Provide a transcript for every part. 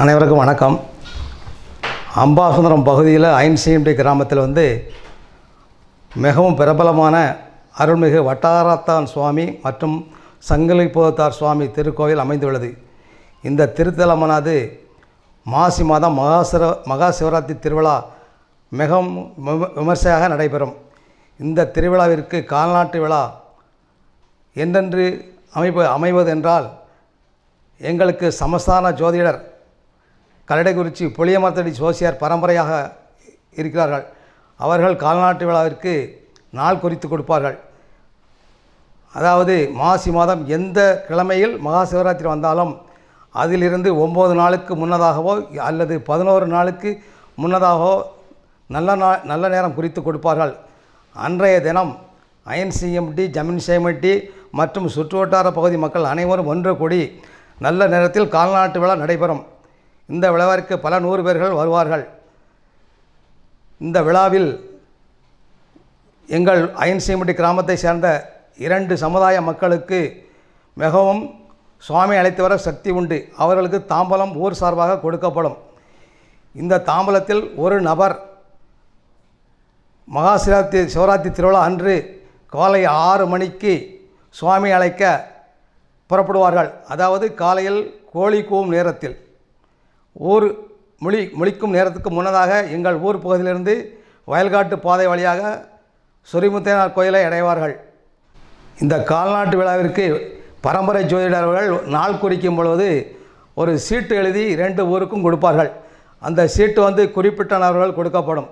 அனைவருக்கும் வணக்கம். அம்பாசுந்தரம் பகுதியில் ஐன்சிஎம்டி கிராமத்தில் வந்து மிகவும் பிரபலமான அருள்மிகு வட்டாரத்தான் சுவாமி மற்றும் சங்கிலிபுரத்தார் சுவாமி திருக்கோவில் அமைந்துள்ளது. இந்த திருத்தலமானது மாசி மாதம் மகாசிர மகா சிவராத்திரி திருவிழா மிகவும் விம- விமர்சையாக நடைபெறும். இந்த திருவிழாவிற்கு கால்நாட்டு விழா என்றென்று அமைப்பு அமைவதென்றால் எங்களுக்கு சமஸ்தான ஜோதிடர் கல்லடைக்குறிச்சி புளியமரத்தடி சோசியார் பரம்பரையாக இருக்கிறார்கள். அவர்கள் கால்நாட்டு விழாவிற்கு நாள் குறித்து கொடுப்பார்கள். அதாவது மாசி மாதம் எந்த கிழமையில் மகா சிவராத்திரி வந்தாலும் அதிலிருந்து ஒம்பது நாளுக்கு முன்னதாகவோ அல்லது பதினோரு நாளுக்கு முன்னதாகவோ நல்ல நா நல்ல நேரம் குறித்து கொடுப்பார்கள். அன்றைய தினம் ஐஎன்சிஎம்டி ஜமீன் சேமட்டி மற்றும் சுற்றுவட்டார பகுதி மக்கள் அனைவரும் ஒன்று கூடி நல்ல நேரத்தில் கால்நாட்டு விழா நடைபெறும். இந்த விழாவிற்கு பல நூறு பேர்கள் வருவார்கள். இந்த விழாவில் எங்கள் அயன்சியம்பட்டி கிராமத்தை சேர்ந்த இரண்டு சமுதாய மக்களுக்கு மிகவும் சுவாமி அழைத்து வர சக்தி உண்டு. அவர்களுக்கு தாம்பலம் ஊர் சார்பாக கொடுக்கப்படும். இந்த தாம்பலத்தில் ஒரு நபர் மகா சிவராத்திரி சிவராத்திரி திருவிழா அன்று காலை ஆறு மணிக்கு சுவாமி அழைக்க புறப்படுவார்கள். அதாவது காலையில் கோழி கூவும் நேரத்தில். ஊர் மொழி மொழிக்கும் நேரத்துக்கு முன்னதாக எங்கள் ஊர் பகுதியிலிருந்து வயல்காட்டு பாதை வழியாக சொரிமுத்தையனார் கோயிலை அடைவார்கள். இந்த கால்நாட்டு விழாவிற்கு பரம்பரை ஜோதிடர்கள் நாள் குறிக்கும் பொழுது ஒரு சீட்டு எழுதி இரண்டு ஊருக்கும் கொடுப்பார்கள். அந்த சீட்டு வந்து குறிப்பிட்ட நபர்கள் கொடுக்கப்படும்.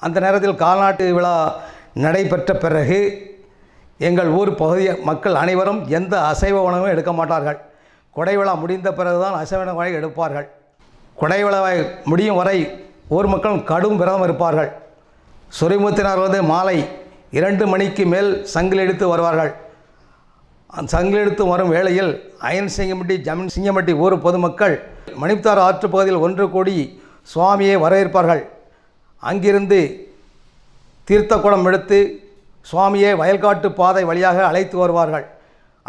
அந்த நேரத்தில் கால்நாட்டு விழா நடைபெற்ற பிறகு எங்கள் ஊர் பகுதி மக்கள் அனைவரும் எந்த அசைவ உணவும் எடுக்க மாட்டார்கள். கொடை விழா முடிந்த பிறகுதான் அசைவ உணவை எடுப்பார்கள். கொடை முடியும் வரை ஊர் மக்கள் கடும் விரதம் இருப்பார்கள். சொரிமுத்தினார் வந்து மாலை இரண்டு மணிக்கு மேல் சங்கில் எடுத்து வருவார்கள். அந்த சங்கில் எடுத்து வரும் வேளையில் அயன் சிங்கம்பட்டி ஜமீன் சிங்கம்பட்டி ஊர் பொதுமக்கள் மணிப்தார் ஆற்று பகுதியில் ஒன்று கூடி சுவாமியை வரவேற்பார்கள். அங்கிருந்து தீர்த்த குடம் எடுத்து சுவாமியை வயல்காட்டு பாதை வழியாக அழைத்து வருவார்கள்.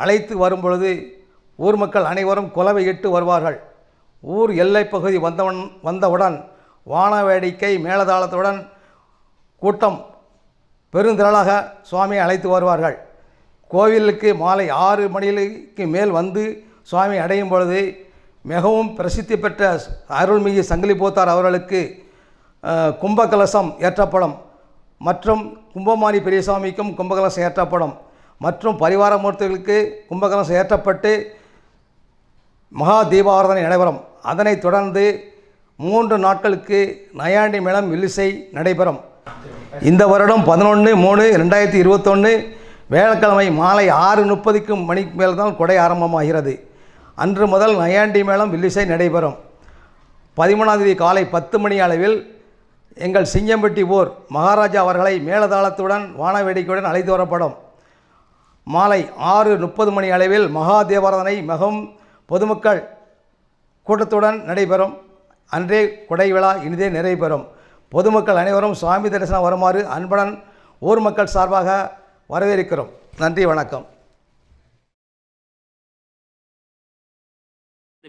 அழைத்து வரும்பொழுது ஊர் மக்கள் அனைவரும் குலவையிட்டு வருவார்கள். ஊர் எல்லைப்பகுதி வந்தவன் வந்தவுடன் வான வேடிக்கை மேளதாளத்துடன் கூட்டம் பெருந்திரளாக சுவாமியை அழைத்து வருவார்கள். கோவிலுக்கு மாலை ஆறு மணிக்கு மேல் வந்து சுவாமி அடையும் பொழுது மிகவும் பிரசித்தி பெற்ற அருள்மிகு சங்கிலி போத்தார் அவர்களுக்கு கும்பகலசம் ஏற்றப்படும். மற்றும் கும்பமாரி பெரியசாமிக்கும் கும்பகலசம் ஏற்றப்படும். மற்றும் பரிவார மூர்த்திகளுக்கு கும்பகலசம் ஏற்றப்பட்டு மகா தீபாராதனை நடைபெறும். அதனைத் தொடர்ந்து மூன்று நாட்களுக்கு நயாண்டி மேளம் வில்லிசை நடைபெறும். இந்த வருடம் பதினொன்று மூணு ரெண்டாயிரத்தி இருபத்தொன்று வேளக்கிழமை மாலை ஆறு முப்பதுக்கு மணிக்கு மேல் தான் கொடை ஆரம்பமாகிறது. அன்று முதல் நயாண்டி மேளம் வில்லிசை நடைபெறும். பதிமூணாம் தேதி காலை பத்து மணி அளவில் எங்கள் சிங்கம்பட்டி ஊர் மகாராஜா அவர்களை மேளதாளத்துடன் வான வேடிக்கையுடன் அழைத்து வரப்படும். மாலை ஆறு முப்பது மணி அளவில் மகாதேவாரதனை மிகவும் பொதுமக்கள் கூட்டத்துடன் நடைபெறும். அன்றே கொடை விழா இனிதே நிறைவு பெறும் பொதுமக்கள் அனைவரும் சுவாமி தரிசனம் வருமாறு அன்புடன் ஊர் மக்கள் சார்பாக வரவேற்கிறோம். நன்றி வணக்கம்.